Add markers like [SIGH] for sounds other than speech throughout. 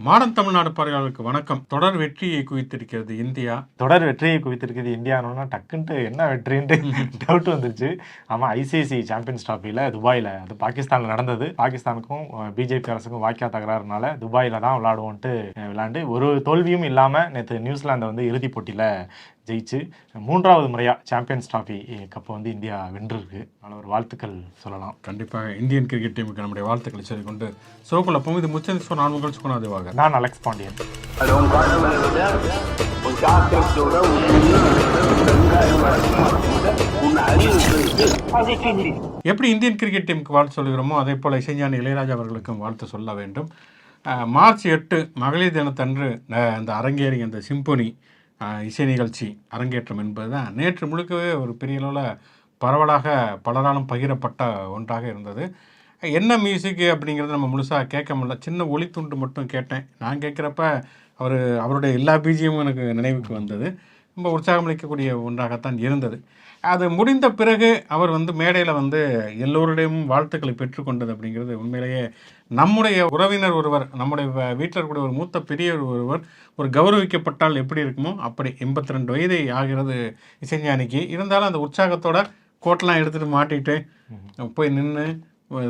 Modern Tamil Nadu பார்வையாளருக்கு வணக்கம். தொடர் வெற்றியை குவித்திருக்கிறது இந்தியா. தொடர் வெற்றியை குவித்திருக்குது இந்தியானோன்னா டக்குன்ட்டு என்ன வெற்றின்ட்டு [LAUGHS] டவுட் வந்துருச்சு. ஆமாம் ஐசிஐசி சாம்பியன்ஸ் ட்ராஃபியில் துபாயில் அது பாகிஸ்தானில் நடந்தது. பாகிஸ்தானுக்கும் பிஜேபி அரசுக்கும் வாக்கியா தகராறுனால துபாயில் தான் விளாடுவோன்ட்டு விளாண்டு ஒரு தோல்வியும் இல்லாமல் நேற்று நியூசிலாந்தை வந்து இறுதிப் போட்டியில் ஜெயிச்சு மூன்றாவது முறையாக சாம்பியன்ஸ் ட்ராஃபி கப்பை வந்து இந்தியா வென்றிருக்கு. அதனால் ஒரு வாழ்த்துக்கள் சொல்லலாம். கண்டிப்பாக இந்தியன் கிரிக்கெட் டீமுக்கு நம்முடைய வாழ்த்துக்களை சொல்லிக்கொண்டு சோக்குள்ள இது முச்சந்திஸ்வரர் நான் உங்கள் சுகுணாதேவாக நான் அலெக்ஸ் பாண்டியன். எப்படி இந்தியன் கிரிக்கெட் டீமுக்கு வாழ்த்து சொல்கிறோமோ அதே போல் இசைஞானி இளையராஜா அவர்களுக்கும் வாழ்த்து சொல்ல வேண்டும். மார்ச் எட்டு மகளிர் தினத்தன்று அஹ், இந்த அரங்கேறி அந்த சிம்பொனி இசை நிகழ்ச்சி அரங்கேற்றம் என்பது தான் நேற்று முழுக்கவே ஒரு பெரிய அளவில் பரவலாக பலராலும் பகிரப்பட்ட ஒன்றாக இருந்தது. என்ன மியூசிக் அப்படிங்கிறது நம்ம முழுசாக கேட்க முடியல. சின்ன ஒளித்துண்டு மட்டும் கேட்டேன். நான் கேட்குறப்ப அவர் அவருடைய எல்லா பீஜியமும் எனக்கு நினைவுக்கு வந்தது. ரொம்ப உற்சாகமளிக்கக்கூடிய ஒன்றாகத்தான் இருந்தது. அது முடிந்த பிறகு அவர் வந்து மேடையில் வந்து எல்லோருடையும் வாழ்த்துக்களை பெற்றுக்கொண்டது அப்படிங்கிறது உண்மையிலேயே நம்முடைய உறவினர் ஒருவர் நம்முடைய வீட்டில் இருக்கக்கூடிய ஒரு மூத்த பெரியவர் ஒருவர் ஒரு கௌரவிக்கப்பட்டால் எப்படி இருக்குமோ அப்படி எண்பத்தி ரெண்டு வயதை ஆகிறது இசைஞானிக்கு. இருந்தாலும் அந்த உற்சாகத்தோட கோட்டெலாம் எடுத்துகிட்டு மாட்டிட்டு போய் நின்று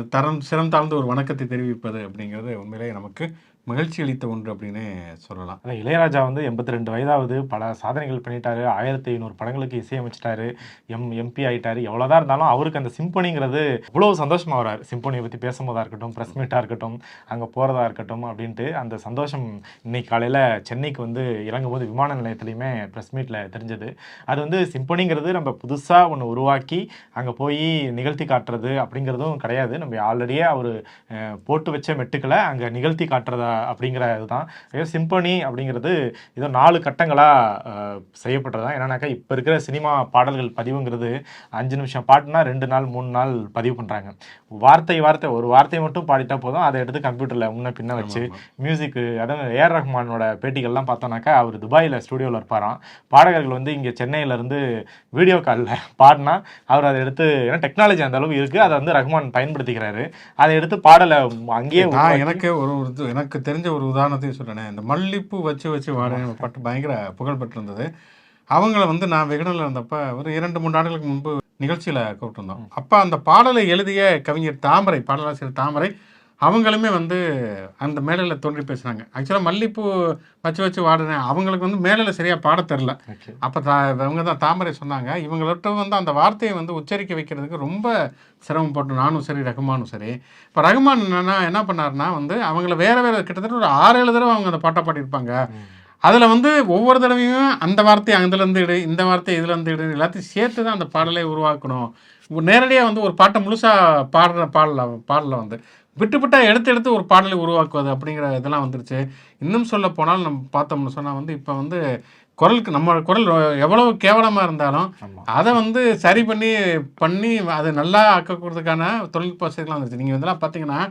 தரம் சிரம் தாழ்ந்து ஒரு வணக்கத்தை தெரிவிப்பது அப்படிங்கிறது உண்மையிலேயே நமக்கு மகிழ்ச்சி அளித்த ஒன்று அப்படின்னு சொல்லலாம். இளையராஜா வந்து எண்பத்தி ரெண்டு வயதாவது பல சாதனைகள் பண்ணிட்டாரு ஆயிரத்தி ஐநூறு படங்களுக்கு இசையமைச்சிட்டாரு. எம் எம்பி ஆயிட்டாரு. எவ்வளோதான் இருந்தாலும் அவருக்கு அந்த சிம்பனிங்கிறது இவ்வளோ சந்தோஷமாக வராரு. சிம்பனியை பற்றி பேசும்போதா இருக்கட்டும் ப்ரெஸ் மீட்டாக இருக்கட்டும் அங்கே போகிறதா இருக்கட்டும் அப்படின்ட்டு அந்த சந்தோஷம் இன்னைக்கு காலையில் சென்னைக்கு வந்து இறங்கும் போது விமான நிலையத்துலையுமே ப்ரெஸ் மீட்டில் தெரிஞ்சது. அது வந்து சிம்பனிங்கிறது நம்ம புதுசாக ஒன்று உருவாக்கி அங்கே போய் நிகழ்த்தி காட்டுறது அப்படிங்கிறதும் கிடையாது. நம்ம ஆல்ரெடியே அவர் போட்டு வச்ச மெட்டுக்களை அங்கே நிகழ்த்தி காட்டுறதா அப்படிங்கிற இதுதான். சிம்பனி அப்படிங்கிறது ஏதோ நாலு கட்டங்களாக செய்யப்பட்டதான் என்னன்னாக்கா இப்போ இருக்கிற சினிமா பாடல்கள் பதிவுங்கிறது அஞ்சு நிமிஷம் பாட்டுனா ரெண்டு நாள் மூணு நாள் பதிவு பண்ணுறாங்க வார்த்தை வார்த்தை ஒரு வார்த்தையை மட்டும் பாடிட்டா போதும். அதை எடுத்து கம்ப்யூட்டரில் முன்ன பின்ன வச்சு மியூசிக்கு அதாவது ஏஆர் ரஹ்மானோட பேட்டிகள்லாம் பார்த்தோன்னாக்கா அவர் துபாயில் ஸ்டுடியோவில் இருப்பாராம். பாடகர்கள் வந்து இங்கே சென்னையிலேருந்து வீடியோ காலில் பாடினா அவர் அதை எடுத்து ஏன்னா டெக்னாலஜி அந்த அளவு இருக்குது அதை வந்து ரஹ்மான் பயன்படுத்திக்கிறாரு. அதை எடுத்து பாடலை அங்கேயே எனக்கு ஒரு ஒரு இது- எனக்கு தெரிஞ்ச ஒரு உதாரணத்தையும் சொல்லினேன் இந்த மல்லிப்பூ வச்சு வச்சு வாடகை பட்டு பயங்கர புகழ் பெற்றிருந்தது. அவங்கள வந்து நான் விகடனில் இருந்தப்ப ஒரு இரண்டு மூன்று ஆண்டுகளுக்கு முன்பு நிகழ்ச்சியில் கூப்பிட்டுருந்தோம். அப்போ அந்த பாடலை எழுதிய கவிஞர் தாமரை பாடலாசிரியர் தாமரை அவங்களுமே வந்து அந்த மேடையில் தோன்றி பேசுனாங்க. ஆக்சுவலாக மல்லிப்பூ வச்சு வச்சு வாடுறேன் அவங்களுக்கு வந்து மேடையில் சரியாக பாட தெரில. அப்போ தா அவங்க தான் தாமரை சொன்னாங்க. இவங்கள்ட்ட வந்து அந்த வார்த்தையை வந்து உச்சரிக்க வைக்கிறதுக்கு ரொம்ப சிரமப்பட்டு நானும் சரி ரகுமானும் சரி. இப்போ ரகுமான் என்னன்னா என்ன பண்ணாருன்னா வந்து அவங்கள வேற வேற கிட்டத்தட்ட ஒரு ஆறு ஏழு தடவை அவங்க அந்த பாட்டை பாடியிருப்பாங்க. அதில் வந்து ஒவ்வொரு தடவையும் அந்த வார்த்தையை அதுலேருந்து இடு இந்த வார்த்தையை இதுலேருந்து இடு எல்லாத்தையும் சேர்த்து தான் அந்த பாடலை உருவாக்கணும். நேரடியாக வந்து ஒரு பாட்டை முழுசாக பாடுற பாடல பாடல வந்து. விட்டு விட்டா எடுத்து எடுத்து ஒரு பாடலை உருவாக்குவது அப்படிங்கிற இதெல்லாம் வந்துருச்சு. இன்னும் சொல்ல போனால் நம்ம பார்த்தோம்னு சொன்னால் வந்து இப்போ வந்து குரலுக்கு நம்ம குரல் எவ்வளவு கேவலமாக இருந்தாலும். அதை வந்து சரி பண்ணி பண்ணி அது நல்லா ஆக்கக்கூடதுக்கான தொழில்நுட்ப வசதிகள்லாம் வந்துருச்சு. நீங்கள் இதெல்லாம் பார்த்தீங்கன்னா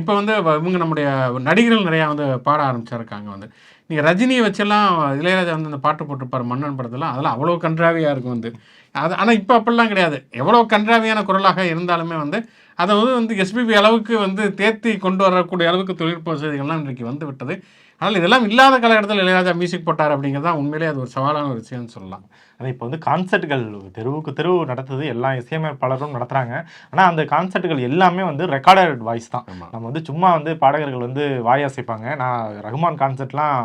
இப்போ வந்து இவங்க நம்முடைய நடிகர்கள் நிறையா வந்து பாட ஆரம்பிச்சிருக்காங்க வந்து. நீங்கள் ரஜினியை வச்செல்லாம் இளையராஜா வந்து அந்த பாட்டு போட்டிருப்பார் மன்னன் படத்தெல்லாம் அதெல்லாம் அவ்வளோ கன்றாவியாக இருக்கும் வந்து. அது ஆனால் இப்போ அப்படிலாம் கிடையாது. எவ்வளோ கன்றாவியான குரலாக இருந்தாலுமே வந்து அதை வந்து வந்து எஸ்பிபி அளவுக்கு வந்து தேர்த்தி கொண்டு வரக்கூடிய அளவுக்கு தொழில்நுட்ப வசதிகள்லாம் இன்றைக்கு வந்து விட்டது. அதனால் இதெல்லாம் இல்லாத காலகட்டத்தில் இளையராஜா மியூசிக் போட்டார் அப்படிங்கிறது தான் உண்மையிலேயே அது ஒரு சவாலான ஒரு விஷயம்னு சொல்லலாம். அது இப்போ வந்து கான்சர்ட்டுகள் தெருவுக்கு தெருவு நடத்துது எல்லா இசையமைப்பாளரும் நடத்துகிறாங்க ஆனால் அந்த கான்சர்ட்டுகள் எல்லாமே வந்து ரெக்கார்டட் வாய்ஸ் தான். நம்ம வந்து சும்மா வந்து பாடகர்கள் வந்து வாயாசைப்பாங்க நான் ரகுமான் கான்சர்ட்லாம்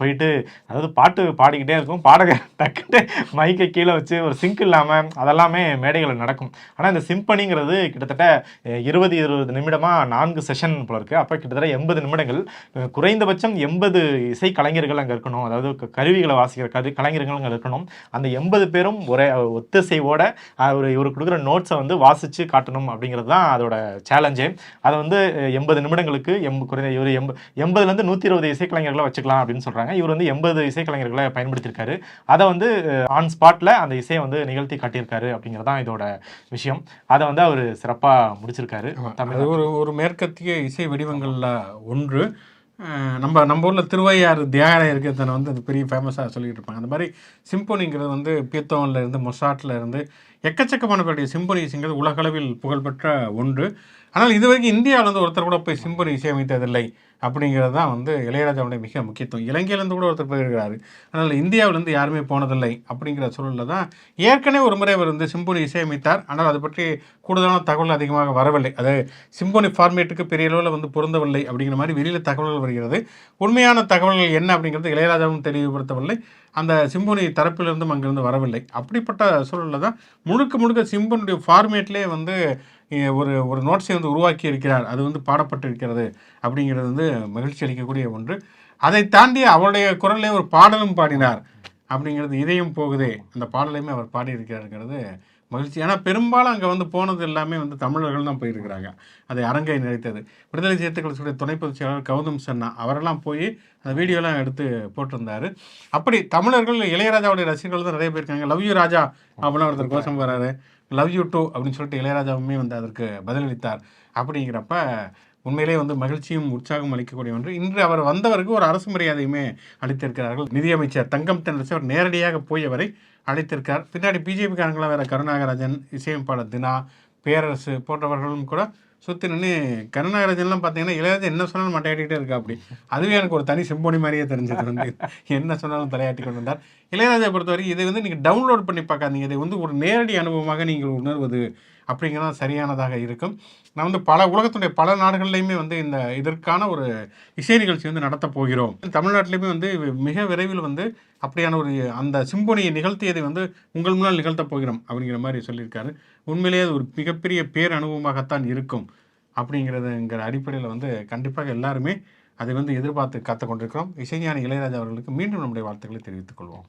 போயிட்டு அதாவது பாட்டு பாடிக்கிட்டே இருக்கும். பாடகர் டக்குட்டு மைக்கை கீழே வச்சு ஒரு சிங்க் இல்லாமல் அதெல்லாமே மேடைகளில் நடக்கும். ஆனால் இந்த சிம்பனிங்கிறது கிட்டத்தட்ட இருபது இருபது நிமிடமாக நான்கு செஷன் போல இருக்குது அப்போ கிட்டத்தட்ட எண்பது நிமிடங்கள். குறைந்தபட்சம் எண்பது இசை கலைஞர்கள் அங்கே இருக்கணும். அதாவது கருவிகளை வாசிக்கிற கரு கலைஞர்கள் அங்கே இருக்கணும். அந்த எண்பது பேரும் ஒரே ஒத்திசைவோட ஒரு இவர் கொடுக்குற நோட்ஸை வந்து வாசித்து காட்டணும் அப்படிங்கிறது தான் அதோட சேலஞ்சே அதை வந்து எண்பது நிமிடங்களுக்கு எம்ப குறைந்த இவர் எண்ப எண்பதுலேருந்து நூற்றி இருபது இசைக்கலைஞர்களை வச்சுக்கலாம் அப்படின்னு சொல்கிறாங்க இவர் வந்து எண்பது இசைக்கலைஞர்களை பயன்படுத்தியிருக்காரு. அதை வந்து ஆன் ஸ்பாட்டில் அந்த இசையை வந்து நிகழ்த்தி காட்டியிருக்காரு அப்படிங்கிறது தான் இதோட விஷயம். அதை வந்து அவர் சிறப்பாக முடிச்சிருக்காரு. தமிழ் ஒரு ஒரு மேற்கத்திய இசை வடிவங்களில் ஒன்று. நம்ம நம்ம ஊரில் திருவையாறு தியாகராய இருக்கிறதனை வந்து அது பெரிய ஃபேமஸாக சொல்லிட்டு இருப்பாங்க. அந்த மாதிரி சிம்போனிங்கிறது வந்து பீத்தோன்லேருந்து மொசாட்டில் இருந்து எக்கச்சக்கமான பேருடைய சிம்போனிஸுங்கிறது உலகளவில் புகழ்பெற்ற ஒன்று. ஆனால் இது வரைக்கும் இந்தியாவில் வந்து ஒருத்தர் கூட போய் சிம்பொனி இசையமைத்ததில்லை அப்படிங்கிறது தான் வந்து இளையராஜாவுடைய மிக முக்கியத்துவம். இலங்கையிலேருந்து கூட ஒருத்தர் போயிருக்கிறாரு. ஆனால் இந்தியாவிலேருந்து யாருமே போனதில்லை அப்படிங்கிற சூழலில் தான் ஏற்கனவே ஒரு முறை அவர் வந்து சிம்பொனி இசையமைத்தார் ஆனால் அது பற்றி கூடுதலான தகவல் அதிகமாக வரவில்லை. அது சிம்பொனி ஃபார்மேட்டுக்கு பெரிய அளவில் வந்து பொருந்தவில்லை அப்படிங்கிற மாதிரி வெளியில் தகவல்கள் வருகிறது. உண்மையான தகவல்கள் என்ன அப்படிங்கிறது இளையராஜாவும் தெளிவுபடுத்தவில்லை. அந்த சிம்பொனி தரப்பிலிருந்தும் அங்கிருந்து வரவில்லை. அப்படிப்பட்ட சூழலில் தான் முழுக்க முழுக்க சிம்பொனியுடைய ஃபார்மேட்லேயே வந்து ஒரு ஒரு நோட்ஸை வந்து உருவாக்கி இருக்கிறார் அது வந்து பாடப்பட்டிருக்கிறது அப்படிங்கிறது வந்து மகிழ்ச்சி அளிக்கக்கூடிய ஒன்று. அதை தாண்டி அவருடைய குரலில் ஒரு பாடலும் பாடினார் அப்படிங்கிறது இதயம் போகுதே. அந்த பாடலையுமே அவர் பாடியிருக்கிறாருங்கிறது மகிழ்ச்சி. ஏன்னா பெரும்பாலும் அங்கே வந்து போனது எல்லாமே வந்து தமிழர்கள் தான் போயிருக்கிறாங்க. அதை அரங்கை நிறைத்தது விடுதலை சிறுத்தைகளுடைய துணை பொதுச் செயலாளர் கௌதம் சன்னா அவரெல்லாம் போய் அந்த வீடியோலாம் எடுத்து போட்டிருந்தார். அப்படி தமிழர்கள் இளையராஜாவுடைய ரசிகர்கள் தான் நிறைய பேர் இருக்காங்க. லவ் யூ ராஜா அப்படின்னு ஒருத்தர் கோஷம் வராரு லவ் யூ டூ அப்படின்னு சொல்லிட்டு இளையராஜாவுமே வந்து அதற்கு பதிலளித்தார். அப்படிங்கிறப்ப உண்மையிலே வந்து மகிழ்ச்சியும் உற்சாகம் அளிக்கக்கூடிய ஒன்று. இன்று அவர் வந்தவருக்கு ஒரு அரசு மரியாதையுமே அளித்திருக்கிறார்கள். நிதியமைச்சர் தங்கம் தென்னரசு அவர் நேரடியாக போய் அவரை அழைத்திருக்கார் பின்னாடி பிஜேபிக்காரங்களாம் வேற கருணாகராஜன் இசையமைப்பாளர் தினா பேரரசு போன்றவர்களும் கூட சுற்றி நின்று கருணாகராஜன்லாம் பார்த்தீங்கன்னா இளையராஜா என்ன சொன்னாலும் மட்டையாட்டிகிட்டே இருக்கா அப்படி. அதுவே எனக்கு ஒரு தனி சிம்போனி மாதிரியே தெரிஞ்சது வந்து. என்ன சொன்னாலும் தலையாட்டி கொண்டு வந்தார். இளையராஜா பொறுத்தவரைக்கும் இதை வந்து நீங்கள் டவுன்லோட் பண்ணி பார்க்காதீங்க. இதை வந்து ஒரு நேரடி அனுபவமாக நீங்கள் உணர்வது அப்படிங்கிறது சரியானதாக இருக்கும். நான் வந்து பல உலகத்துடைய பல நாடுகள்லையுமே வந்து இந்த இதற்கான ஒரு இசை நிகழ்ச்சி வந்து நடத்தப் போகிறோம். தமிழ்நாட்டிலையுமே வந்து மிக விரைவில் வந்து அப்படியான ஒரு அந்த சிம்பொனியை நிகழ்த்தியதை வந்து உங்கள் முன்னால் நிகழ்த்தப் போகிறோம் அப்படிங்கிற மாதிரி சொல்லியிருக்காரு. உண்மையிலேயே அது ஒரு மிகப்பெரிய பேர் அனுபவமாகத்தான் இருக்கும் அப்படிங்கிறதுங்கிற அடிப்படையில் வந்து கண்டிப்பாக எல்லாருமே அதை வந்து எதிர்பார்த்து காத்து கொண்டிருக்கிறோம். இசைஞானி இளையராஜா அவர்களுக்கு மீண்டும் நம்முடைய வாழ்த்துக்களை தெரிவித்துக் கொள்வோம்.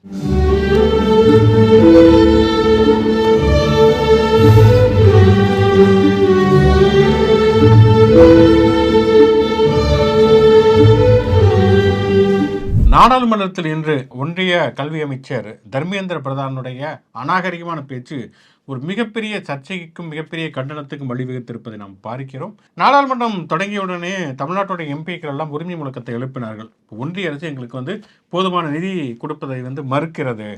நாடாளுமன்றத்தில் இன்று ஒன்றிய கல்வி அமைச்சர் தர்மேந்திர பிரதானுடைய அநாகரிகமான பேச்சு ஒரு மிகப்பெரிய சர்ச்சைக்கும் மிகப்பெரிய கண்டனத்துக்கும் வழிவகுத்திருப்பதை நாம் பார்க்கிறோம். நாடாளுமன்றம் தொடங்கியவுடனே தமிழ்நாட்டுடைய எம்பிக்கள் எல்லாம் உரிமை முழக்கத்தை எழுப்பினார்கள். ஒன்றிய அரசு எங்களுக்கு வந்து போதுமான நிதி கொடுப்பதை வந்து மறுக்கிறது.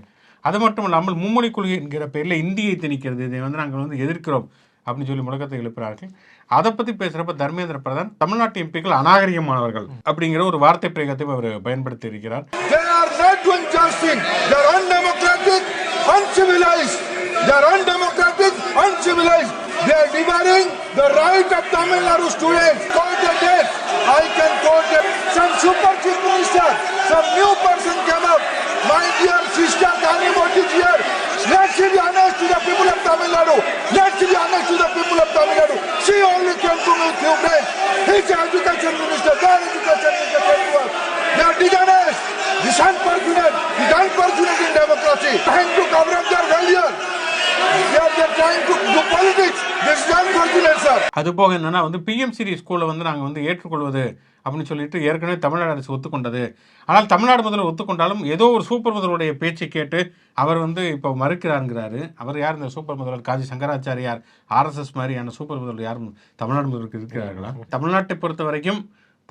அது மட்டும் இல்லாமல் மும்மொழி கொள்கை என்கிற பெயரில் இந்தியை திணிக்கிறது. இதை வந்து நாங்கள் வந்து எதிர்க்கிறோம். அப்படின்னு சொல்லி முழக்கத்தை எழுப்புகிறார்கள் அதை பற்றி பேசுகிறப்ப தர்மேந்திர பிரதான் தமிழ்நாட்டு எம்பிக்கள் அநாகரிகமானவர்கள் அப்படிங்கிற ஒரு வார்த்தை பிரயோகத்தை அவர் பயன்படுத்தி இருக்கிறார் They are not doing justice. They are undemocratic, uncivilized. They are undemocratic, uncivilized. They are devouring the right of Tamil Nadu students. Quote the date. I can quote them. Some super chief minister, some new person came up. My dear sister Kanimoti is here. Let's be honest to the people of Tamil Nadu. To be honest to the people of Tamil Nadu. She only came to me few days. He's an education minister. Their education is the same us. They are dishonest. This is unfortunate. This is unfortunate in democracy. Trying to cover up their failure. They are, they are trying to do politics. This is unfortunate, sir. அது போக என்னன்னா வந்து பிஎம்சிடி ஸ்கூலில் வந்து நாங்கள் வந்து ஏற்றுக்கொள்வது அப்படின்னு சொல்லிட்டு ஏற்கனவே தமிழ்நாடு அரசு ஒத்துக்கொண்டது. ஆனால் தமிழ்நாடு முதல்வர் ஒத்துக்கொண்டாலும் ஏதோ ஒரு சூப்பர் முதல்வருடைய பேச்சை கேட்டு அவர் வந்து இப்போ மறுக்கிறாருங்கிறாரு. அவர் யார் இந்த சூப்பர் முதல்வர்? காஜி சங்கராச்சாரியார் ஆர்எஸ்எஸ் மாதிரியான சூப்பர் முதல்வர் யாரும் தமிழ்நாடு முதல்வருக்கு இருக்கிறார்களா? தமிழ்நாட்டை பொறுத்த வரைக்கும்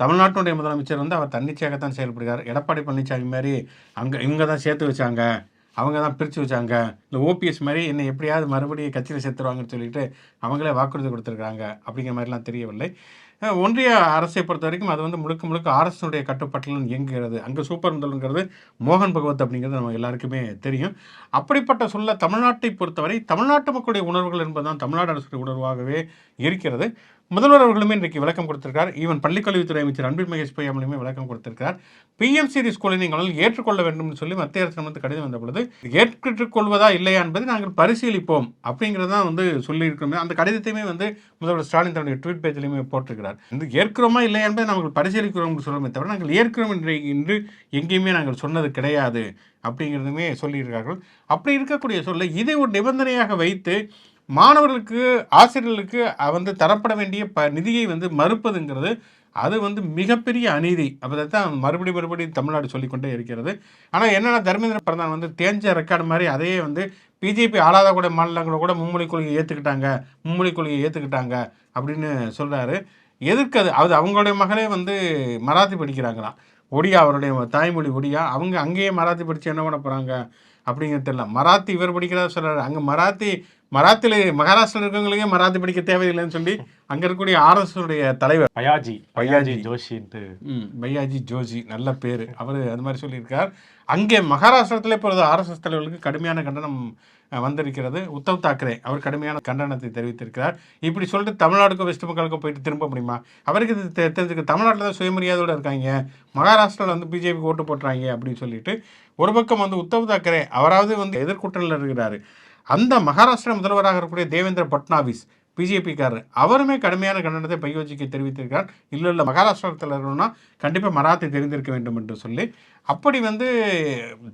தமிழ்நாட்டினுடைய முதலமைச்சர் வந்து அவர் தன்னிச்சையாகத்தான் செயல்படுகிறார். எடப்பாடி பழனிசாமி மாதிரி அங்கே இவங்க தான் சேர்த்து வச்சாங்க. அவங்க தான் பிரித்து வச்சாங்க. இந்த ஓபிஎஸ் மாதிரி என்னை எப்படியாவது மறுபடியும் கட்சியில் சேர்த்துருவாங்கன்னு சொல்லிட்டு அவங்களே வாக்குறுதி கொடுத்துருக்காங்க அப்படிங்கிற மாதிரிலாம் தெரியவில்லை. ஒன்றிய அரசை பொறுத்த வரைக்கும் அது வந்து முழுக்க முழுக்க அரசுடைய கட்டுப்பாட்டில் இயங்குகிறது. அங்கே சூப்பர் முதல்ங்கிறது மோகன் பகவத் அப்படிங்கிறது நம்ம எல்லாருக்குமே தெரியும். அப்படிப்பட்ட சொல்ல தமிழ்நாட்டை பொறுத்தவரை தமிழ்நாட்டு மக்களுடைய உணர்வுகள் என்பதுதான் தமிழ்நாடு அரசுடைய உணர்வாகவே இருக்கிறது. முதல்வர் அவர்களுமே இன்றைக்கு விளக்கம் கொடுத்திருக்கார் ஈவன் பள்ளிக்கல்வித்துறை அமைச்சர் அன்பில் மகேஷ் பொய்யாமலுமே விளக்கம் கொடுத்திருக்கிறார். பிஎம்சிடி ஸ்கூலை நீங்கள் ஏற்றுக்கொள்ள வேண்டும் சொல்லி மத்திய அரசு வந்து கடிதம் வந்த பொழுது ஏற்றுக்கொள்வதா இல்லையா என்பதை நாங்கள் பரிசீலிப்போம் அப்படிங்கிறது தான் வந்து சொல்லியிருக்கிறோமே. அந்த கடிதத்தையுமே வந்து முதல்வர் ஸ்டாலின் தன்னுடைய ட்வீட் பேஜ்லையுமே போட்டிருக்கிறார். இந்த ஏற்கிறோமா இல்லையா என்பதை நாங்கள் பரிசீலிக்கிறோம் சொல்லுமே தவிர நாங்கள் ஏற்கிறோம் என்று இன்று எங்கேயுமே நாங்கள் சொன்னது கிடையாது அப்படிங்கிறதுமே சொல்லியிருக்கார்கள் அப்படி இருக்கக்கூடிய சொல்ல இதை ஒரு நிபந்தனையாக வைத்து மாணவர்களுக்கு ஆசிரியர்களுக்கு வந்து தரப்பட வேண்டிய ப நிதியை வந்து மறுப்பதுங்கிறது அது வந்து மிகப்பெரிய அநீதி. அப்போ தான் மறுபடி மறுபடியும் தமிழ்நாடு சொல்லிக்கொண்டே இருக்கிறது. ஆனால் என்னென்னா தர்மேந்திர பிரதான் வந்து தேஞ்ச ரெக்கார்டு மாதிரி அதையே வந்து பிஜேபி ஆளாத கூட மாநிலங்களை கூட மும்மொழி கொள்கையை ஏற்றுக்கிட்டாங்க மும்மொழி கொள்கையை ஏற்றுக்கிட்டாங்க அப்படின்னு சொல்கிறாரு எதுக்கு அது? அது அவங்களுடைய மகளே வந்து மராத்தி படிக்கிறாங்களாம். ஒடியா அவருடைய தாய்மொழி ஒடியா. அவங்க அங்கேயே மராத்தி படித்து என்ன பண்ண போகிறாங்க அப்படிங்கிறது தெரியல. மராத்தி இவர் படிக்கிறதா சொல்கிறாரு அங்கே மராத்தி மராத்தில மகாராஷ்டிரா இருக்கவங்களுக்கே மராத்தி படிக்க தேவையில்லைன்னு சொல்லி அங்க இருக்கக்கூடிய ஆர்எஸ் உடைய தலைவர். பயாஜி பயாஜி ஜோஷின்ட்டு. ம், பையாஜி ஜோஜி நல்ல பேர். அவர் அது மாதிரி சொல்லியிருக்கார். அங்கே மகாராஷ்டிரத்தில் இப்பொழுது ஆர்எஸ்எஸ் தலைவர்களுக்கு கடுமையான கண்டனம் வந்திருக்கிறது. உத்தவ் தாக்கரே அவர் கடுமையான கண்டனத்தை தெரிவித்திருக்கிறார். இப்படி சொல்லிட்டு தமிழ்நாடுக்கும் வெஸ்ட் பெங்காலுக்கும் போயிட்டு திரும்ப முடியுமா? அவருக்கு இது தெரிஞ்சுக்க தமிழ்நாட்டில் தான் சுயமரியாதையோட இருக்காங்க. மகாராஷ்டிராவில் வந்து பிஜேபிக்கு ஓட்டு போட்டுறாங்க அப்படின்னு சொல்லிட்டு ஒரு பக்கம் வந்து உத்தவ் தாக்கரே அவராவது வந்து எதிர்கூட்டணியில் இருக்கிறாரு. அந்த மகாராஷ்டிர முதல்வராக இருக்கக்கூடிய தேவேந்திர பட்னாவிஸ் பிஜேபிக்காரர் அவருமே கடுமையான கண்டனத்தை பையோஜிக்கு தெரிவித்திருக்கிறார். இல்லை இல்லை மகாராஷ்டிரத்தில் இருக்கணும்னா கண்டிப்பாக மராத்தி தெரிந்திருக்க வேண்டும் என்று சொல்லி. அப்படி வந்து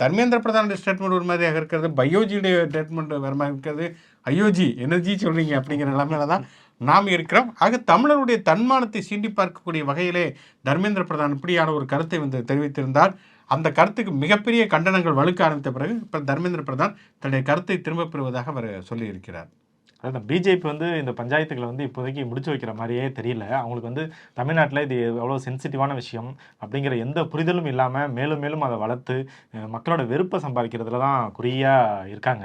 தர்மேந்திர பிரதானுடைய ஸ்டேட்மெண்ட் ஒரு மாதிரியாக இருக்கிறது பயோஜியுடைய ஸ்டேட்மெண்ட் வேறு மாதிரி இருக்கிறது. ஐயோஜி எனர்ஜி சொல்கிறீங்க அப்படிங்கிற நிலைமையில தான் நாம் இருக்கிறோம். ஆக தமிழருடைய தன்மானத்தை சீண்டி பார்க்கக்கூடிய வகையிலே தர்மேந்திர பிரதான் இப்படியான ஒரு கருத்தை வந்து தெரிவித்திருந்தார். அந்த கருத்துக்கு மிகப்பெரிய கண்டனங்கள் வலுக்க ஆரம்பித்த பிறகு இப்போ தர்மேந்திர பிரதான் தன்னுடைய கருத்தை திரும்பப் பெறுவதாக அவர் சொல்லியிருக்கிறார். அதாவது பிஜேபி வந்து இந்த பஞ்சாயத்துகளை வந்து இப்போதைக்கு முடிச்சு வைக்கிற மாதிரியே தெரியல. அவங்களுக்கு வந்து தமிழ்நாட்டில் இது எவ்வளோ சென்சிட்டிவான விஷயம் அப்படிங்கிற எந்த புரிதலும் இல்லாமல் மேலும் மேலும் அதை வளர்த்து மக்களோட வெறுப்பை சம்பாதிக்கிறதுல தான் குறியாக இருக்காங்க.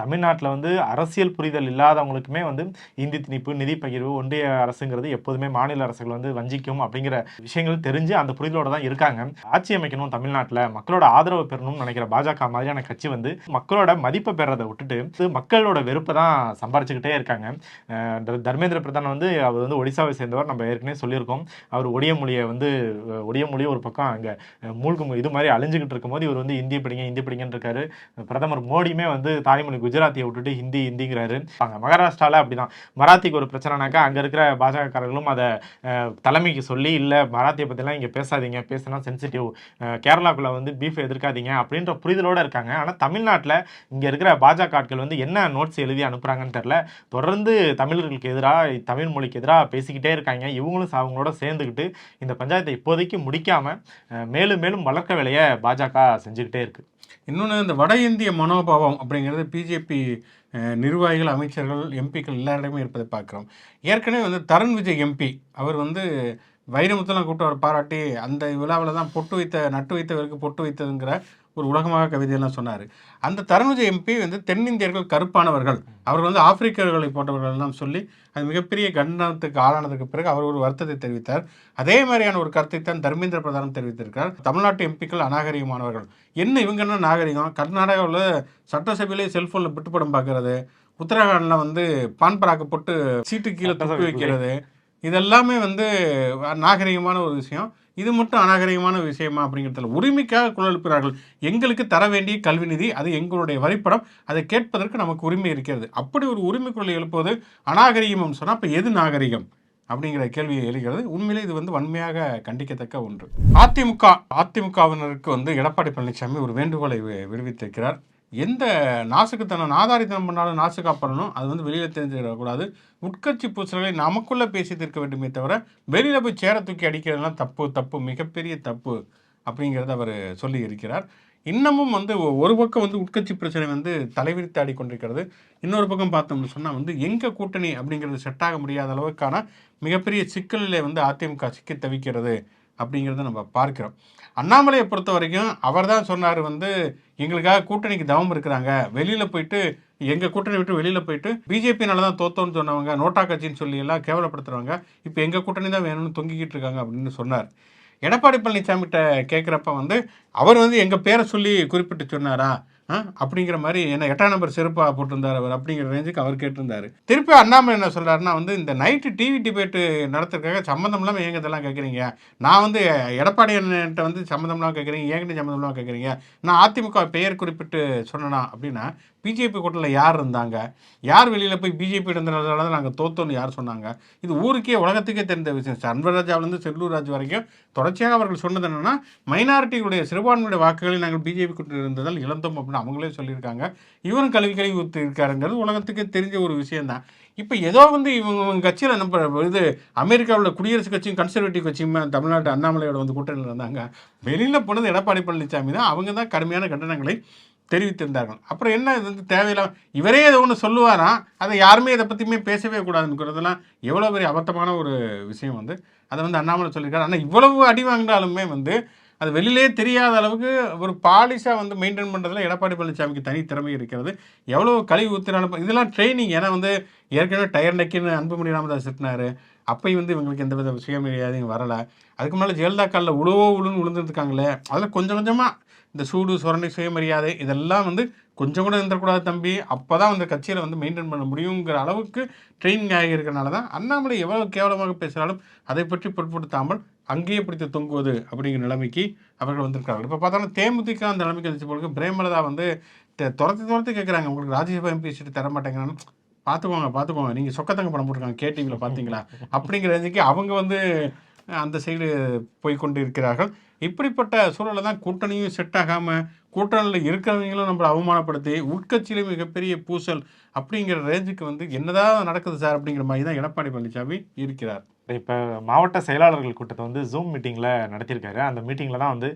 தமிழ்நாட்டில் வந்து அரசியல் புரிதல் இல்லாதவங்களுக்குமே வந்து இந்தி திணிப்பு நிதி பகிர்வு ஒன்றிய அரசுங்கிறது எப்போதுமே மாநில அரசுகள் வந்து வஞ்சிக்கும் அப்படிங்கிற விஷயங்கள் தெரிஞ்சு அந்த புரிதலோட தான் இருக்காங்க. ஆட்சி அமைக்கணும் தமிழ்நாட்டில் மக்களோட ஆதரவு பெறணும்னு நினைக்கிற பாஜக மாதிரியான கட்சி வந்து மக்களோட மதிப்பை பெறதை விட்டுட்டு மக்களோட வெறுப்பை தான் சம்பாரிச்சுக்கிட்டே இருக்காங்க. தர்மேந்திர பிரதான் வந்து அவர் வந்து ஒடிசாவை சேர்ந்தவர். நம்ம ஏற்கனவே சொல்லியிருக்கோம். அவர் ஒடிய மொழியை வந்து ஒடிய மொழி ஒரு பக்கம் அங்கே மூழ்கும் இது மாதிரி அழிஞ்சுக்கிட்டு இருக்கும்போது இவர் வந்து ஹிந்தி படிங்க ஹிந்தி படிங்கன்னு இருக்காரு. பிரதமர் மோடியுமே வந்து தாய்மொழி குஜராத்தியை விட்டுட்டு ஹிந்தி ஹிந்திங்கிறாரு. அங்கே மகாராஷ்டிராவில் அப்படிதான். மராத்திக்கு ஒரு பிரச்சனைனாக்கா அங்கே இருக்கிற பாஜகக்காரர்களும் அதை தலைமைக்கு சொல்லி இல்லை மராத்தியை பற்றிலாம் இங்கே பேசாதீங்க. பேசினா சென்சிட்டிவ். கேரளாக்குள்ளே வந்து பீஃப் எதிர்க்காதீங்க. அப்படின்ற புரிதலோடு இருக்காங்க. ஆனால் தமிழ்நாட்டில் இங்கே இருக்கிற பாஜக ஆட்கள் வந்து என்ன நோட்ஸ் எழுதி அனுப்புகிறாங்கன்னு தெரில தொடர்ந்து தமிழர்களுக்கு எதிராக தமிழ் மொழிக்கு எதிராக பேசிக்கிட்டே இருக்காங்க. இவங்களும் அவங்களோட சேர்ந்துக்கிட்டு இந்த பஞ்சாயத்தை இப்போதைக்கு முடிக்காமல் மேலும் மேலும் வளர்க்க வேலையை பாஜக செஞ்சுக்கிட்டே இருக்கு. இன்னொன்று இந்த வட இந்திய மனோபாவம் அப்படிங்கிறது பிஜேபி நிர்வாகிகள் அமைச்சர்கள் எம்பிக்கள் எல்லாரிடமே இருப்பதை பார்க்குறோம். ஏற்கனவே வந்து தருண் விஜய் எம்பி அவர் வந்து வைரமுத்தெல்லாம் கூப்பிட்டு அவர் பாராட்டி அந்த விழாவில் தான் பொட்டு வைத்த நட்டு வைத்தவருக்கு பொட்டு வைத்ததுங்கிற ஒரு உலகமாக கவிதையெல்லாம் சொன்னார். அந்த தருண் விஜய் எம்பி வந்து தென்னிந்தியர்கள் கருப்பானவர்கள். அவர்கள் வந்து ஆப்பிரிக்கர்களை போன்றவர்கள் எல்லாம் சொல்லி அது மிகப்பெரிய கண்டனத்துக்கு ஆளானதுக்கு பிறகு அவர் ஒரு வருத்தத்தை தெரிவித்தார். அதே மாதிரியான ஒரு கருத்தை தான் தர்மேந்திர பிரதானம் தெரிவித்திருக்கிறார். தமிழ்நாட்டு எம்பிக்கள் அநாகரிகமானவர்கள். என்ன இவங்க என்ன நாகரிகம்? கர்நாடகாவில் சட்டசபையிலே செல்ஃபோனில் பிட்டுப்படம் பார்க்கறது உத்தரகாண்டில் வந்து பான் பராக்கு போட்டு சீட்டு கீழே துப்பி வைக்கிறது இதெல்லாமே வந்து நாகரிகமான ஒரு விஷயம். இது மட்டும் அநாகரிகமான விஷயமா அப்படிங்கிறதுல உரிமைக்காக குரல் எழுப்புகிறார்கள். எங்களுக்கு தர வேண்டிய கல்வி நிதி அது எங்களுடைய வரிப்படம் அதை கேட்பதற்கு நமக்கு உரிமை இருக்கிறது. அப்படி ஒரு உரிமை குரலை எழுப்புவது அநாகரிகம்னு சொன்னால் அப்போ எது நாகரிகம்? அப்படிங்கிற கேள்வியை எழுகிறது. உண்மையிலே இது வந்து வன்மையாக கண்டிக்கத்தக்க ஒன்று. அதிமுக அதிமுகவினருக்கு வந்து எடப்பாடி பழனிசாமி ஒரு வேண்டுகோளை விடுவித்திருக்கிறார். எந்த நாசுக்குத்தனம் நாதாரித்தனம் பண்ணாலும் நாசு பண்ணணும். அது வந்து வெளியில் தெரிஞ்சிடக்கூடாது உட்கட்சி பூசல்களை நமக்குள்ளே பேசி தீர்க்க வேண்டுமே தவிர வெளியில் போய் சேர தூக்கி அடிக்கிறதுலாம் தப்பு தப்பு மிகப்பெரிய தப்பு அப்படிங்கிறத அவர் சொல்லி இருக்கிறார். இன்னமும் வந்து ஒரு பக்கம் வந்து உட்கட்சி பிரச்சனை வந்து தலைவிரித்து ஆடிக்கொண்டிருக்கிறது. இன்னொரு பக்கம் பார்த்தோம்னு சொன்னால் வந்து எங்கள் கூட்டணி அப்படிங்கிறது செட் ஆக முடியாத அளவுக்கான மிகப்பெரிய சிக்கலில் வந்து அதிமுக சிக்கி தவிக்கிறது. அப்படிங்கிறத நம்ம பார்க்கிறோம். அண்ணாமலையை பொறுத்த வரைக்கும் அவர் தான் சொன்னார் வந்து எங்களுக்காக கூட்டணிக்கு தவம் இருக்கிறாங்க. வெளியில் போயிட்டு எங்கள் கூட்டணி விட்டு வெளியில் போயிட்டு பிஜேபினால தான் தோத்தோன்னு சொன்னவங்க நோட்டா கட்சின்னு சொல்லி எல்லாம் கேவலப்படுத்துகிறவங்க இப்போ எங்கள் கூட்டணி தான் வேணும்னு தொங்கிக்கிட்டு இருக்காங்க அப்படின்னு சொன்னார். எடப்பாடி பழனிசாமிகிட்ட கேட்குறப்ப வந்து அவர் வந்து எங்கள் பேரை சொல்லி குறிப்பிட்டு சொன்னாரா? அப்படிங்கிற மாதிரி என்ன எட்டாம் நம்பர் செருப்பாக போட்டிருந்தார் அவர் அப்படிங்கிற ரேஞ்சுக்கு அவர் கேட்டிருந்தாரு. திருப்பி அண்ணாமலை என்ன சொல்கிறாருன்னா வந்து இந்த நைட்டு டிவி டிபேட்டு நடத்துறதுக்காக சம்மந்தம் இல்லாமல் ஏங்க இதெல்லாம் கேட்குறீங்க நான் வந்து எடப்பாடி அண்ணன்ட்ட வந்து சம்மந்தம் இல்லாமல் கேட்குறீங்க ஏங்கிட்ட சம்மந்தம் இல்லாமல் கேட்குறீங்க நான் அதிமுக பெயர் குறிப்பிட்டு சொன்னனா அப்படின்னா பிஜேபி கூட்டத்தில் யார் இருந்தாங்க? யார் வெளியில் போய் பிஜேபி இருந்ததுனால தான் நாங்கள் தோத்தோன்னு யார் சொன்னாங்க? இது ஊருக்கே உலகத்துக்கே தெரிந்த விஷயம். சண்பராஜாவிலேருந்து செல்லூர் ராஜ் வரைக்கும் தொடர்ச்சியாக அவர்கள் சொன்னது என்னென்னா மைனாரிட்டிகளுடைய சிறுபான்மையுடைய வாக்குகளை நாங்கள் பிஜேபி கூட்டத்தில் இருந்ததால் இழந்தோம் அப்படின்னு அவங்களே சொல்லியிருக்காங்க. இவரும் கல்வி கல்வி ஊற்றி இருக்காருங்கிறது உலகத்துக்கே தெரிஞ்ச ஒரு விஷயம்தான். இப்போ ஏதோ வந்து இவங்க இவங்க கட்சியில் நம்ம இது அமெரிக்காவில் குடியரசு கட்சியும் கன்சர்வேட்டிவ் கட்சியுமே தமிழ்நாட்டு அண்ணாமலையோட வந்து கூட்டணியில் இருந்தாங்க. வெளியில் போனது எடப்பாடி பழனிசாமி தான். அவங்க தான் கடுமையான கண்டனங்களை தெரிவித்திருந்தார்கள். அப்புறம் என்ன இது வந்து தேவையில்லாம இவரே இதை ஒன்று சொல்லுவாராம் அதை யாருமே இதை பற்றியுமே பேசவே கூடாதுங்கிறதெல்லாம் எவ்வளோ பெரிய அபத்தமான ஒரு விஷயம் வந்து. அதை வந்து அண்ணாமலை சொல்லியிருக்காரு. ஆனால் இவ்வளவு அடி வாங்கினாலுமே வந்து அது வெளியிலே தெரியாத அளவுக்கு ஒரு பாலிஷாக வந்து மெயின்டைன் பண்ணுறதுல எடப்பாடி பழனிசாமிக்கு தனி திறமை இருக்கிறது. எவ்வளோ கழிவு ஊத்துறாலும் இதெல்லாம் ட்ரைனிங் ஏன்னா வந்து ஏற்கனவே டயர் நக்கின்னு அன்புமணி ராமதாஸ் திட்டினாரு. அப்பையும் வந்து இவங்களுக்கு எந்த வித சுயமரியாதையும் வரலை. அதுக்கு மேலே ஜெயலலிதா காலில் உழுவோ உழுன்னு விழுந்துருக்காங்களே அதில் கொஞ்சம் கொஞ்சமாக இந்த சூடு சுரண்டை சுயமரியாதை இதெல்லாம் வந்து கொஞ்சம் கூட இருந்துடக்கூடாது தம்பி. அப்போ தான் அந்த கட்சியில் வந்து மெயின்டைன் பண்ண முடியுங்கிற அளவுக்கு ட்ரெயினிங் ஆகி இருக்கிறனால தான் அண்ணாமலை எவ்வளோ கேவலமாக பேசினாலும் அதை பற்றி பொருட்படுத்தாமல் அங்கேயே பிடித்து தொங்குவது அப்படிங்கிற நிலைமைக்கு அவர்கள் வந்திருக்கார்கள் இப்போ பார்த்தோன்னா தேமுதிக அந்த நிலைமைக்கு வந்துச்சு போல பிரேமலதா வந்து துரத்தி துரத்தி கேட்குறாங்க உங்களுக்கு ராஜ்யசபா எம்பி சீட்டு தர மாட்டேங்கிறான்னு பார்த்துக்கோங்க பார்த்துக்கோங்க நீங்கள் சொக்கத்தங்க படம் போட்டிருக்காங்க கேட்டிங்களா பார்த்தீங்களா அப்படிங்கிற இதுக்கு அவங்க வந்து அந்த சைடு போய் கொண்டு இருக்கிறார்கள் இப்படிப்பட்ட சூழலில் தான் கூட்டணியும் செட் ஆகாமல் கூட்டணியில் இருக்கிறவங்களும் நம்மளை அவமானப்படுத்தி உட்கட்சியிலே மிகப்பெரிய பூசல் அப்படிங்கிற ரேஞ்சுக்கு வந்து என்னதான் நடக்குது சார் அப்படிங்கிற மாதிரி தான் எடப்பாடி பழனிசாமி இருக்கிறார். இப்போ மாவட்ட செயலாளர்கள் கூட்டத்தை வந்து ஜூம் மீட்டிங்கில் நடத்தியிருக்காரு. அந்த மீட்டிங்கில் தான் வந்து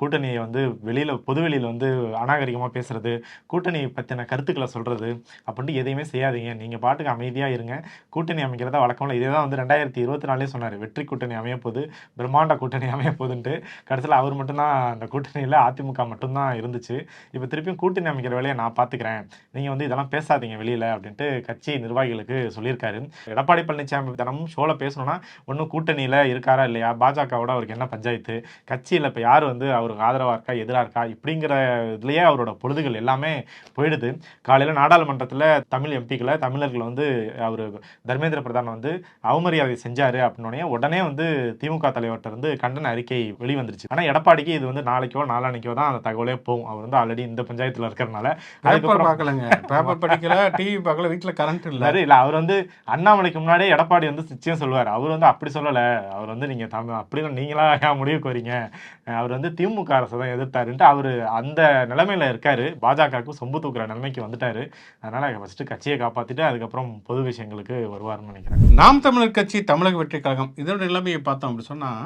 கூட்டணியை வந்து வெளியில் பொதுவெளியில் வந்து அநாகரிகமாக பேசுகிறது கூட்டணியை பற்றின கருத்துக்களை சொல்கிறது அப்படின்ட்டு எதையுமே செய்யாதீங்க. நீங்கள் பாட்டுக்கு அமைதியாக இருங்க. கூட்டணி அமைக்கிறதா வழக்கம்ல இதே தான் வந்து ரெண்டாயிரத்தி இருபத்தி நாலே சொன்னார். வெற்றி கூட்டணி அமைய போகுது பிரம்மாண்ட கூட்டணி அமைய போகுதுன்ட்டு. கடைசியில் அவர் மட்டும்தான் அந்த கூட்டணியில் அதிமுக மட்டும்தான் இருந்துச்சு. இப்போ திருப்பியும் கூட்டணி அமைக்கிற வேலையை நான் பார்த்துக்கிறேன் நீங்கள் வந்து இதெல்லாம் பேசாதீங்க வெளியில் அப்படின்ட்டு கட்சி நிர்வாகிகளுக்கு சொல்லியிருக்காரு. எடப்பாடி பழனிசாமி தினமும் ஷோவில் பேசணும்னா ஒன்றும் கூட்டணியில் இருக்காரா இல்லையா? பாஜகவோட அவருக்கு என்ன பஞ்சாயத்து? கட்சியில் இப்போ யார் வந்து அவருக்கு ஆதரவாக இருக்கா எதிராக இருக்கா? இப்படிங்கிற இதுலேயே அவரோட பொழுதுகள் எல்லாமே போயிடுது. காலையில் நாடாளுமன்றத்தில் தமிழ் எம்பிக்களை தமிழர்கள் வந்து அவர் தர்மேந்திர பிரதான் வந்து அவமரியாதை செஞ்சார் அப்படின்னோடனே உடனே வந்து திமுக தலைவர்கிட்ட இருந்து கண்டன அறிக்கை வெளிவந்துருச்சு. ஆனால் எடப்பாடிக்கு இது வந்து நாளைக்கோ நாளானைக்கோ தான் அந்த தகவலே போகும். அவர் வந்து ஆல்ரெடி இந்த பஞ்சாயத்தில் இருக்கிறனால அதுக்கப்புறம் பார்க்கலங்க. பேப்பர் படிக்கல டிவி பார்க்கல வீட்டில் கரண்ட் இல்ல. இல்ல அவர் வந்து அண்ணாமலைக்கு முன்னாடியே எடப்பாடி வந்து நிச்சயம் சொல்லுவார். அவர் வந்து அப்படி சொல்லலை. அவர் வந்து நீங்கள் தமிழ் அப்படிலாம் நீங்களா ஏன் முடிவுக்கு வரீங்க அவர் வந்து திமுக அரசை தான் எதிர்த்தாருன்ட்டு அவர் அந்த நிலைமையில் இருக்கார். பாஜகவுக்கு சொம்பு தூக்குற நிலைமைக்கு வந்துட்டார். அதனால் ஃபஸ்ட்டு கட்சியை காப்பாற்றிட்டு அதுக்கப்புறம் பொது விஷயங்களுக்கு வருவார்னு நினைக்கிறேன். நாம் தமிழர் கட்சி தமிழக வெற்றி கழகம் இதோட நிலைமையை பார்த்தோம் அப்படி சொன்னால்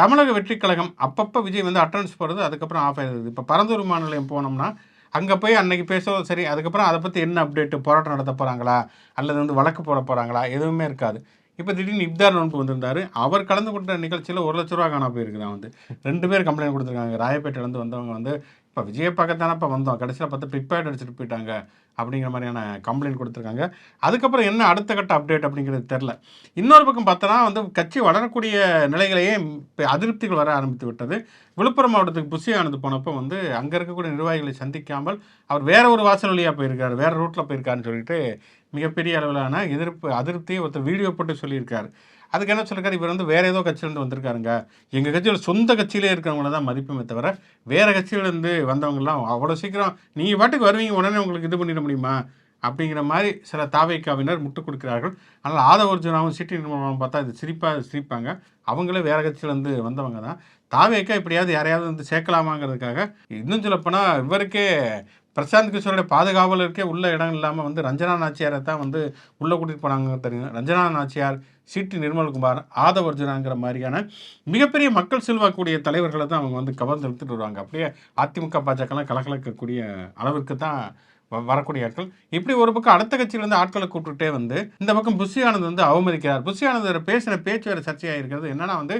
தமிழக வெற்றி கழகம் அப்பப்போ விஜய் வந்து அட்டன்ஸ் போகிறது அதுக்கப்புறம் ஆஃப் ஆயிடுது. இப்போ பரந்தூர் மாநிலம் போனோம்னா அங்கே போய் அன்னைக்கு பேசுவோம் சரி அதுக்கப்புறம் அதை பற்றி என்ன அப்டேட்டு போராட்டம் நடத்த போகிறாங்களா அல்லது வந்து வழக்கு போட போகிறாங்களா எதுவுமே இருக்காது. இப்போ திடீர்னு இப்தார் நோன்பு வந்திருந்தாரு. அவர் கலந்து கொண்ட நிகழ்ச்சியில் ஒரு லட்ச ரூபா காணா போயிருக்குதான் வந்து. ரெண்டு பேர் கம்ப்ளைண்ட் கொடுத்துருக்காங்க. ராயப்பேட்டையிலேருந்து வந்தவங்க வந்து இப்போ விஜயை இப்போ வந்தோம். கடைசியில் பார்த்து பிக்பேட் அடிச்சுட்டு போயிட்டாங்க. அப்படிங்கிற மாதிரியான கம்ப்ளைண்ட் கொடுத்துருக்காங்க. அதுக்கப்புறம் என்ன அடுத்த கட்ட அப்டேட் அப்படிங்கிறது தெரில இன்னொரு பக்கம் பார்த்தோன்னா வந்து கட்சி வளரக்கூடிய நிலைகளையே இப்போ அதிருப்திகள் வர ஆரம்பித்து விட்டது. விழுப்புரம் மாவட்டத்துக்கு புஷி ஆனது போனப்போ வந்து அங்கே இருக்கக்கூடிய நிர்வாகிகளை சந்திக்காமல் அவர் வேற ஒரு வாசல் வழியாக போயிருக்காரு. வேற ரூட்டில் போயிருக்காருன்னு சொல்லிட்டு மிகப்பெரிய அளவிலான எதிர்ப்பு அதிருப்தியை ஒருத்தர் வீடியோ போட்டு சொல்லியிருக்காரு. அதுக்கு என்ன சொல்லிருக்காரு? இவர் வந்து வேற ஏதோ கட்சியிலேருந்து வந்திருக்காருங்க. எங்கள் கட்சியில் சொந்த கட்சியிலே இருக்கிறவங்கள தான் மதிப்புமே தவிர வேறு கட்சியிலேருந்து வந்தவங்கலாம் அவ்வளோ சீக்கிரம் நீங்கள் பாட்டுக்கு வருவீங்க உடனே உங்களுக்கு இது பண்ணிட முடியுமா? அப்படிங்கிற மாதிரி சில தாவைக்காவினர் முட்டுக் கொடுக்கிறார்கள். ஆனால் ஆதவர்ஜுனாவும் சிட்டி நிர்மலாவும் பார்த்தா இது சிரிப்பாக சிரிப்பாங்க. அவங்களே வேற கட்சியிலேருந்து வந்தவங்க தான். தாவேக்கா இப்படியாவது யாரையாவது வந்து சேர்க்கலாமாங்கிறதுக்காக இன்னும் சொல்லப்போனால் இவருக்கே பிரசாந்த் கிஷோருடைய பாதுகாவலருக்கே உள்ள இடம் இல்லாமல் வந்து ரஞ்சனா நாச்சியாரை தான் வந்து உள்ளே கூட்டிகிட்டு போனாங்க தெரியும் ரஞ்சனா நாச்சியார் சிட்டி நிர்மல்குமார் ஆதவர்ஜுனாங்கிற மாதிரியான மிகப்பெரிய மக்கள் செல்வாக்கூடிய தலைவர்களை தான் அவங்க வந்து கவர்ந்து எடுத்துட்டு வருவாங்க. அப்படியே அதிமுக பாஜகலாம் கலக்கலக்கக்கூடிய அளவிற்கு தான் வரக்கூடிய ஆட்கள். இப்படி ஒரு பக்கம் அடுத்த கட்சியிலேருந்து ஆட்களை கூப்பிட்டுட்டே வந்து இந்த பக்கம் புஷி ஆனந்த் வந்து அவமதிக்கிறார். புஷி பேசின பேச்சு வேறு சர்ச்சையாக இருக்கிறது என்னன்னா வந்து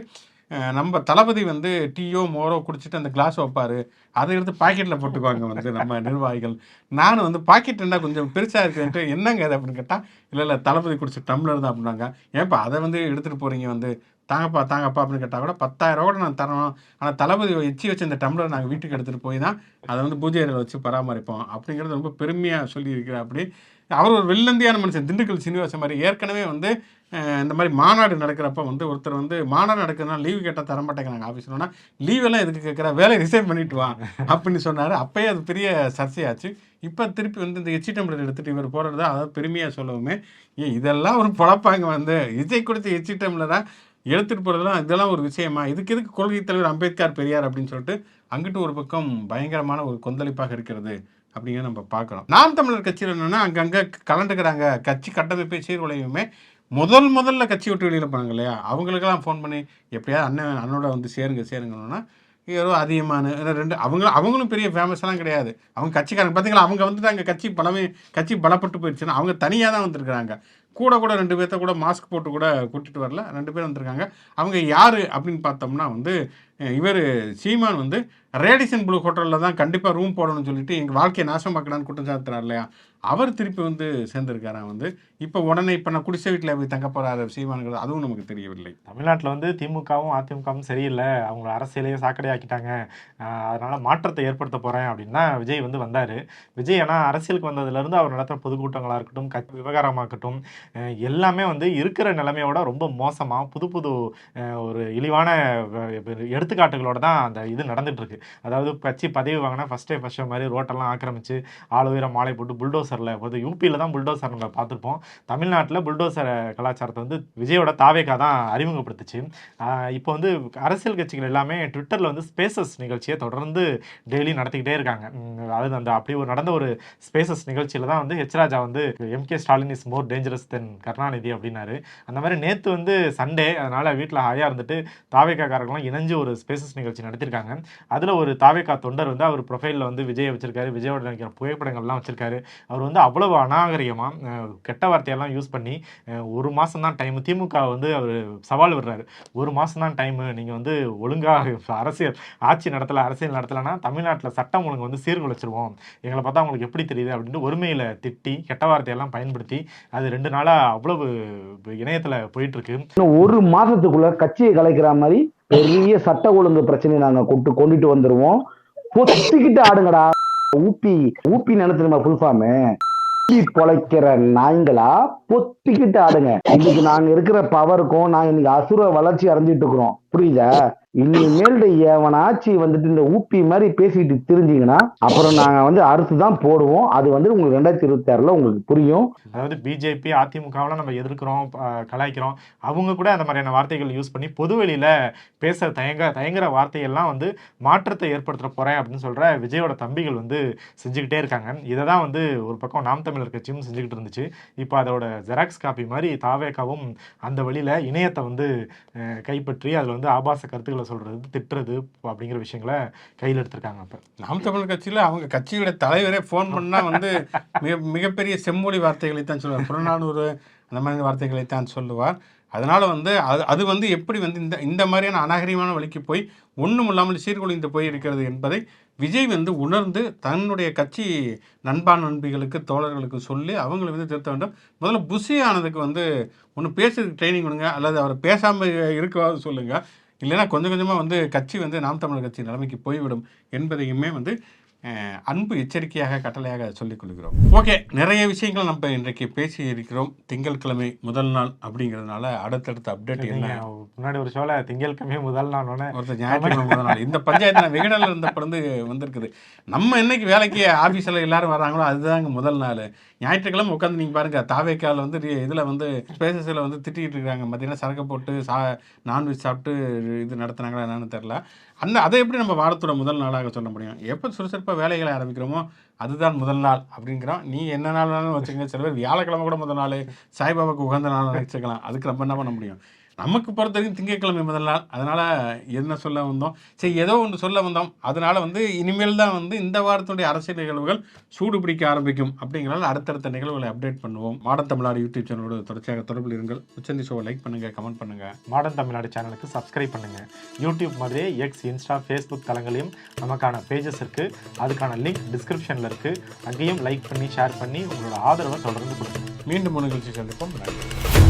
நம்ம தளபதி வந்து டீயோ மோரோ குடிச்சிட்டு அந்த கிளாஸ் வைப்பார். அதை எடுத்து பாக்கெட்டில் போட்டுக்குவாங்க வந்து நம்ம நிர்வாகிகள். நான் வந்து பாக்கெட் என்ன கொஞ்சம் பெருசாக இருக்குதுன்ட்டு என்னங்க அது அப்படின்னு கேட்டால் இல்லை இல்லை தளபதி குடிச்ச டம்ளர் தான் அப்படின்னாங்க. ஏன்ப்பா அதை வந்து எடுத்துகிட்டு போகிறீங்க வந்து? தாங்கப்பா தாங்கப்பா அப்படின்னு கேட்டால் கூட பத்தாயிரம் ரூபா கூட நான் தரணும் ஆனால் தளபதி எச்சி வச்சு இந்த டம்ளர் நாங்கள் வீட்டுக்கு எடுத்துகிட்டு போய் தான் அதை வந்து பூஜை அறையில் வச்சு பராமரிப்போம். அப்படிங்கிறது ரொம்ப பெருமையாக சொல்லியிருக்கிறேன் அப்படி. அவர் ஒரு வெள்ளந்தியான மனுஷன் திண்டுக்கல் சீனிவாசன் மாதிரி ஏற்கனவே வந்து இந்த மாதிரி மாநாடு நடக்கிறப்ப வந்து ஒருத்தர் வந்து மாநாடு நடக்கிறதுனால லீவு கேட்டால் தர மாட்டேங்கிறாங்க ஆஃபீஸ்லனா லீவ் லீவெல்லாம் எதுக்கு கேட்குறா வேலை ரிசைன் பண்ணிட்டு வா அப்படின்னு சொன்னார். அப்பயே அது பெரிய சர்ச்சையாச்சு. இப்போ திருப்பி வந்து இந்த எச்சி டம்ளர் எடுத்துகிட்டு இவர் போகிறது அதாவது பெருமையாக சொல்லவுமே ஏ இதெல்லாம் ஒரு பொழப்பாங்க வந்து. விஜய் கொடுத்த எச்சி டம்ளராக எடுத்துகிட்டு போகிறதுலாம் இதெல்லாம் ஒரு விஷயமா? இதுக்கு எதுக்கு கொள்கை தலைவர் அம்பேத்கர் பெரியார்? அப்படின்னு சொல்லிட்டு அங்கிட்டு ஒரு பக்கம் பயங்கரமான ஒரு கொந்தளிப்பாக இருக்கிறது. அப்படிங்கிறத நம்ம பார்க்குறோம் நாம் தமிழர் கட்சியில் என்னென்னா அங்கங்கே கலந்துக்கிறாங்க. கட்சி கட்டமைப்பை சீர்குலையுமே முதல் முதல்ல கட்சி விட்டு வெளியில் போனாங்க இல்லையா? அவங்களுக்கெல்லாம் ஃபோன் பண்ணி எப்படியாவது அண்ணன் அண்ணோட வந்து சேருங்க சேருங்கன்னா ஏதோ அதிகமான ரெண்டு அவங்க அவங்களும் பெரிய ஃபேமஸ்லாம் கிடையாது. அவங்க கட்சிக்காரங்க பார்த்தீங்களா அவங்க வந்துட்டு அங்கே கட்சி பலமே கட்சி பலப்பட்டு போயிடுச்சுன்னா அவங்க தனியாக தான் வந்திருக்கிறாங்க. கூட கூட ரெண்டு பேர்த்த கூட மாஸ்க் போட்டு கூட கூட்டிட்டு வரல. ரெண்டு பேர் வந்திருக்காங்க. அவங்க யார் அப்படின்னு பார்த்தோம்னா வந்து இவர் சீமான் வந்து ரேடிசன் ப்ளூ ஹோட்டலில் தான் கண்டிப்பாக ரூம் போடணும்னு சொல்லிட்டு எங்கள் வாழ்க்கையை நாசமாக்கலான்னு குற்றம் சாத்துறாரு இல்லையா? அவர் திருப்பி வந்து சேர்ந்திருக்காராம் வந்து இப்போ உடனே இப்போ நான் குடிசை வீட்டில் போய் தங்க போகிறாரு சீமானுங்கிறது அதுவும் நமக்கு தெரியவில்லை. தமிழ்நாட்டில் வந்து திமுகவும் அதிமுகவும் சரியில்லை. அவங்க அரசியலையே சாக்கடையாக்கிட்டாங்க. அதனால் மாற்றத்தை ஏற்படுத்த போகிறேன் அப்படின்னா விஜய் வந்து வந்தார். விஜய் ஆனால் அரசியலுக்கு வந்ததுலேருந்து அவர் நடத்துகிற பொதுக்கூட்டங்களாக இருக்கட்டும் கட்சி விவகாரமாகட்டும் இருக்கட்டும் எல்லாமே வந்து இருக்கிற நிலைமையோட ரொம்ப மோசமாக புது புது ஒரு இழிவான வ- எடுத்துக்காட்டுகளோட தான் அந்த இது நடந்துகிட்ருக்கு அதாவது கட்சி பதவி வாங்கினா ஃபஸ்ட்டே டே மாதிரி ரோட்டெல்லாம் ஆக்கிரமிச்சு ஆள் உயர மாலை போட்டு புல்டோசரில் வந்து யூபியில் தான் புல்டோசர் நம்ம பார்த்துருப்போம். தமிழ்நாட்டில் புல்டோசர் கலாச்சாரத்தை வந்து விஜயோட தாவேக்கா தான் அறிமுகப்படுத்துச்சு. இப்போ வந்து அரசியல் கட்சிகள் எல்லாமே ட்விட்டரில் வந்து ஸ்பேசஸ் நிகழ்ச்சியை தொடர்ந்து டெய்லி நடத்திக்கிட்டே இருக்காங்க. அதாவது அந்த அப்படி ஒரு நடந்த ஒரு ஸ்பேசஸ் நிகழ்ச்சியில் தான் வந்து ஹெச்ராஜா வந்து MK Stalin is more dangerous captain Karunanidhi அப்படின்னாரு. அந்த மாதிரி நேற்று வந்து சண்டே அதனால் வீட்டில் ஹாயாக இருந்துட்டு தாவேக்காக்காரங்களாம் இணைஞ்சு ஒரு ஸ்பேசஸ் நிகழ்ச்சி நடத்திருக்காங்க. அதில் ஒரு தாவேக்கா தொண்டர் வந்து அவர் ப்ரொஃபைலில் வந்து விஜயை வச்சிருக்காரு. விஜயோட நினைக்கிற புகைப்படங்கள்லாம் வச்சிருக்காரு. அவர் வந்து அவ்வளவு அநாகரிகமாக கெட்ட வார்த்தையெல்லாம் யூஸ் பண்ணி ஒரு மாதம் தான் டைம் திமுக வந்து அவர் சவால் விடுறாரு. ஒரு மாதம் தான் டைமு நீங்கள் வந்து ஒழுங்காக அரசியல் ஆட்சி நடத்தலை அரசியல் நடத்தலைன்னா தமிழ்நாட்டில் சட்டம் ஒழுங்கு வந்து சீர்குலைச்சிருவோம். எங்களை பார்த்தா உங்களுக்கு எப்படி தெரியுது? அப்படின்னு ஒருமையில் திட்டி கெட்ட வார்த்தையெல்லாம் பயன்படுத்தி அது ரெண்டு நாள் நாளாக அவ்வளவு இணையத்தில் போயிட்டு இருக்கு இன்னும் ஒரு மாசத்துக்குள்ள கட்சியை கலைக்கிற மாதிரி பெரிய சட்ட ஒழுங்கு பிரச்சனையை நாங்க கொண்டு கொண்டுட்டு வந்துருவோம். பொத்திக்கிட்டு ஆடுங்கடா. ஊப்பி ஊப்பி நினைச்சிருமா ஃபுல் ஃபார்மு ஊப்பி பொழைக்கிற நாய்களா? பொத்திக்கிட்டு ஆடுங்க. இன்னைக்கு நாங்க இருக்கிற பவருக்கும் நாங்க இன்னைக்கு அசுர வளர்ச்சி அடைஞ்சிட்டு இருக்கிறோம். புரியுதா? இனிமேல் எவனாச்சு வந்துட்டு இந்த ஊப்பி மாதிரி பேசிட்டு தெரிஞ்சீங்கன்னா அப்புறம் நாங்க வந்து அறுத்து தான் போடுவோம். அது வந்து உங்களுக்கு ரெண்டாயிரத்தி இருபத்தி ஆறுல உங்களுக்கு புரியும். அதாவது பிஜேபி அதிமுகவில் நம்ம எதிர்க்கிறோம் கலாய்க்கிறோம். அவங்க கூட அந்த மாதிரியான வார்த்தைகள் யூஸ் பண்ணி பொதுவெளியில் பேச தயங்க தயங்குற வார்த்தையெல்லாம் வந்து மாற்றத்தை ஏற்படுத்த போகிறேன் அப்படின்னு சொல்ற விஜயோட தம்பிகள் வந்து செஞ்சுக்கிட்டே இருக்காங்க. இதை தான் வந்து ஒரு பக்கம் நாம் தமிழர் கட்சியும் செஞ்சுக்கிட்டு இருந்துச்சு. இப்போ அதோட ஜெராக்ஸ் காப்பி மாதிரி தாவேக்காவும் அந்த வழியில இணையத்தை வந்து கைப்பற்றி அதில் வந்து ஆபாச கருத்துக்களை சொல்கிறது திட்டுறது அப்படிங்கிற விஷயங்களை கையில் எடுத்திருக்காங்க அப்போ. நாம் தமிழ் கட்சியில் அவங்க கட்சியோட தலைவரே ஃபோன் பண்ணால் வந்து மிக மிகப்பெரிய செம்மொழி வார்த்தைகளை தான் சொல்லுவார். புறநானூறு அந்த மாதிரி வார்த்தைகளை தான் சொல்லுவார். அதனால் வந்து அது அது வந்து எப்படி வந்து இந்த இந்த மாதிரியான அநாகரிகமான வழிக்கு போய் ஒன்றும் இல்லாமல் சீர்குலைந்து போய் இருக்கிறது என்பதை விஜய் வந்து உணர்ந்து தன்னுடைய கட்சி நண்பா நண்பிகளுக்கு தோழர்களுக்கு சொல்லி அவங்களை வந்து திருத்த வேண்டும். முதல்ல புஷி ஆனதுக்கு வந்து ஒன்று பேசுறதுக்கு ட்ரைனிங் கொடுங்க அல்லது அவரை பேசாமல் இருக்கவாது சொல்லுங்கள் இல்லைன்னா கொஞ்சம் கொஞ்சமாக வந்து கட்சி வந்து நாம் தமிழர் கட்சி நிலைமைக்கு போய்விடும் என்பதையுமே வந்து அன்பு எச்சரிக்கையாக கட்டளையாக சொல்லிக் கொள்கிறோம். ஓகே நிறைய விஷயங்கள் நம்ம இன்றைக்கு பேசி இருக்கிறோம். திங்கட்கிழமை முதல் நாள் அப்படிங்கிறதுனால அடுத்தடுத்த அப்டேட் என்ன? முன்னாடி ஒரு ஷோல திங்கட்கிழமை முதல் நாள் ஒருத்தர் ஞாயிற்றுக்கிழமை முதல் நாள். இந்த பஞ்சாயத்து நான் விகடனில் இருந்து வந்திருக்குது. நம்ம என்னைக்கு வேலைக்கு ஆஃபீஸில் எல்லாரும் வராங்களோ அதுதாங்க முதல் நாள். ஞாயிற்றுக்கிழமை உட்காந்து நீங்கள் பாருங்க தாவேக்கால வந்து இதில் வந்து ஸ்பேசஸில் வந்து திட்டிகிட்டு இருக்காங்க. மத்தியானம் சரக்கு போட்டு சா நான்வெஜ் சாப்பிட்டு இது நடத்துனாங்களா என்னன்னு தெரில அந்த அதை எப்படி நம்ம வாரத்தோட முதல் நாளாக சொல்ல முடியும்? எப்போ சுறுசுறுப்பாக வேலைகளை ஆரம்பிக்கிறோமோ அதுதான் முதல் நாள் அப்படிங்கிறோம். நீ என்ன நாள் வேணாலும் வச்சுக்கோங்க சில பேர் வியாழக்கிழமை கூட முதல் நாள் சாய்பாபாவுக்கு உகந்த நாள் வச்சுக்கலாம் அதுக்கு நம்ம என்ன பண்ண முடியும்? நமக்கு பொறுத்த வரைக்கும் திங்கட்கிழமை முதல் நாள். அதனால் என்ன சொல்ல வந்தோம்? சரி ஏதோ ஒன்று சொல்ல வந்தோம். அதனால் வந்து இனிமேல் தான் வந்து இந்த வாரத்துடைய அரசியல் நிகழ்வுகள் சூடு பிடிக்க ஆரம்பிக்கும் அப்படிங்கிறனால அடுத்தடுத்த நிகழ்வுகளை அப்டேட் பண்ணுவோம். மாடல் தமிழ்நாடு யூடியூப் சேனலோட தொடர்ச்சியாக தொடர்பில் இருங்கள். உச்சந்தி ஷோவை லைக் பண்ணுங்கள் கமெண்ட் பண்ணுங்கள் மாடர்ன் தமிழ்நாடு சேனலுக்கு சப்ஸ்கிரைப் பண்ணுங்கள் யூடியூப் மாதிரியே எக்ஸ் இன்ஸ்டா ஃபேஸ்புக் தளங்களையும் நமக்கான பேஜஸ் இருக்குது அதுக்கான லிங்க் டிஸ்கிரிப்ஷனில் இருக்குது அங்கேயும் லைக் பண்ணி ஷேர் பண்ணி உங்களோட ஆதரவை தொடர்ந்து கொடுங்க. மீண்டும் ஒரு நிகழ்ச்சி சந்திப்போம். நன்றி.